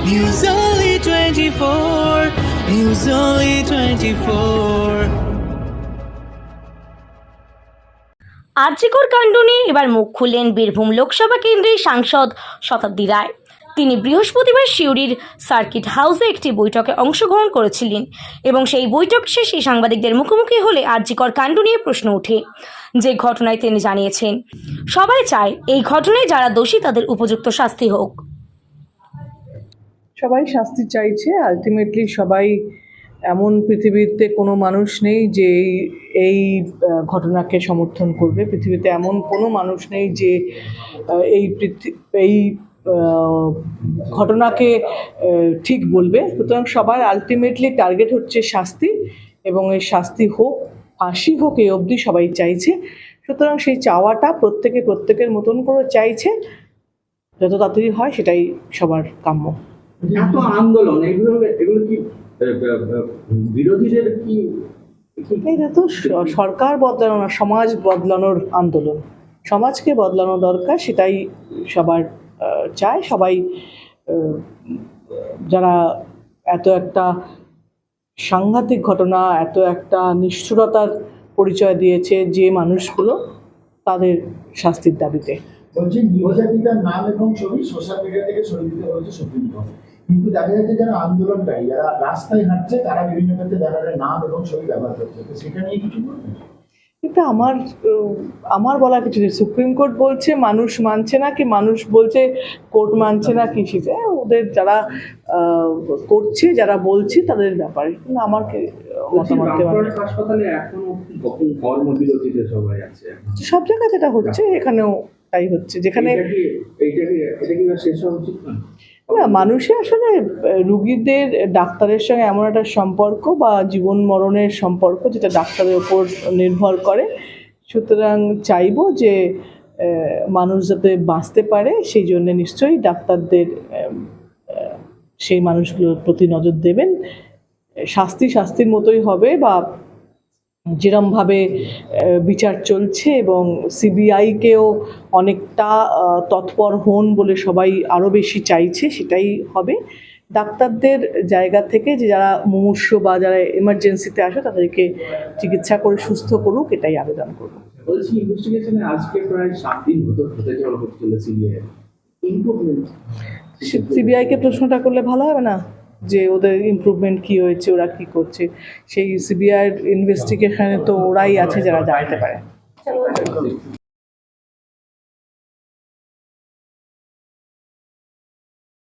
News Only 24. News Only 24. আর্যিকর কাণ্ড নিয়ে এবার মুখ খুললেন বীরভূম লোকসভা কেন্দ্রের সাংসদ শতাব্দী রায় তিনি বৃহস্পতিবার সিউড়ির সার্কিট হাউসে একটি বৈঠকে অংশগ্রহণ করেছিলেন এবং সেই বৈঠক শেষে সাংবাদিকদের মুখোমুখি হলে আর্যিকর কাণ্ড নিয়ে প্রশ্ন ওঠে যে ঘটনায় তিনি জানিয়েছেন, সবাই চায় এই ঘটনায় যারা দোষী তাদের উপযুক্ত শাস্তি হোক সবাই শাস্তি চাইছে। আলটিমেটলি সবাই এমন পৃথিবীতে কোনো মানুষ নেই যে এই ঘটনাকে সমর্থন করবে। পৃথিবীতে এমন কোনো মানুষ নেই যে এই এই ঘটনাকে ঠিক বলবে। সুতরাং সবার আলটিমেটলি টার্গেট হচ্ছে শাস্তি এবং এই শাস্তি হোক, ফাঁসি হোক, এই অবধি সবাই চাইছে। সুতরাং সেই চাওয়াটা প্রত্যেকে প্রত্যেকের মতন করে চাইছে। যত তাড়াতাড়ি হয় সেটাই সবার কাম্য। এত আন্দোলন এগুলো এগুলো কি বিরোধীদের কি এটা তো সরকার বদলানো না সমাজ বদলানোর আন্দোলন। সমাজকে বদলানো দরকার সেটাই সবার চায়। সবাই যারা এত একটা সাংঘাতিক ঘটনা এত একটা নিষ্ঠুরতার পরিচয় দিয়েছে যে মানুষগুলো তাদের শাস্তির দাবিতে। বলছি নাম এবং ছবি সোশ্যাল মিডিয়া থেকে সরিয়ে দিতে বলেছে সুপ্রিম কোর্ট। কিন্তু দেখা যাচ্ছে যারা আন্দোলনকারী যারা রাস্তায় হাঁটছে তারা বিভিন্ন ক্ষেত্রে ব্যানারের নাম এবং ছবি ব্যবহার করছে। তো সেটা নিয়ে কিছু বলবেন? কিন্তু আমার আমার বলা কিছু নেই। সুপ্রিম কোর্ট বলছে মানুষ মানছে না কি? মানুষ বলছে কোর্ট মানছে না কি? সেটা ওদের যারা আহ, করছে যারা বলছে তাদের ব্যাপারে। কিন্তু আমার হাসপাতালে এখনও কর্মবিরতিতে সবাই আছে। সব জায়গায় যেটা হচ্ছে এখানেও তাই হচ্ছে। যেখানে এইটা কি এটা কি শেষ হওয়া উচিত না? না মানুষের আসলে রুগীদের ডাক্তারের সঙ্গে এমন একটা সম্পর্ক বা জীবন মরণের সম্পর্ক যেটা ডাক্তারের ওপর নির্ভর করে। সুতরাং চাইব যে মানুষ যাতে বাঁচতে পারে, সেই জন্য নিশ্চয়ই ডাক্তারদের সেই মানুষগুলোর প্রতি নজর দেবেন। শাস্তি শাস্তির মতোই হবে বা যেরমভাবে বিচার চলছে এবং সিবিআইকেও অনেকটা তৎপর হন বলে সবাই আরও বেশি চাইছে সেটাই হবে। ডাক্তারদের জায়গা থেকে যে যারা মুমূর্ষ বা যারা এমার্জেন্সিতে আসে তাদেরকে চিকিৎসা করে সুস্থ করুক এটাই আবেদন করব। বলছি ইনভেস্টিগেশনে আজকে প্রায় সাত দিন হতে হতে চলে সিবিআই। সিবিআইকে প্রশ্নটা করলে ভালো হবে না? যে ওদের ইম্প্রুভমেন্ট কি হয়েছে, ওরা কি করছে, সেই সিবিআই ইনভেস্টিগেশনে তো ওরাই আছে যারা জানতে পারে।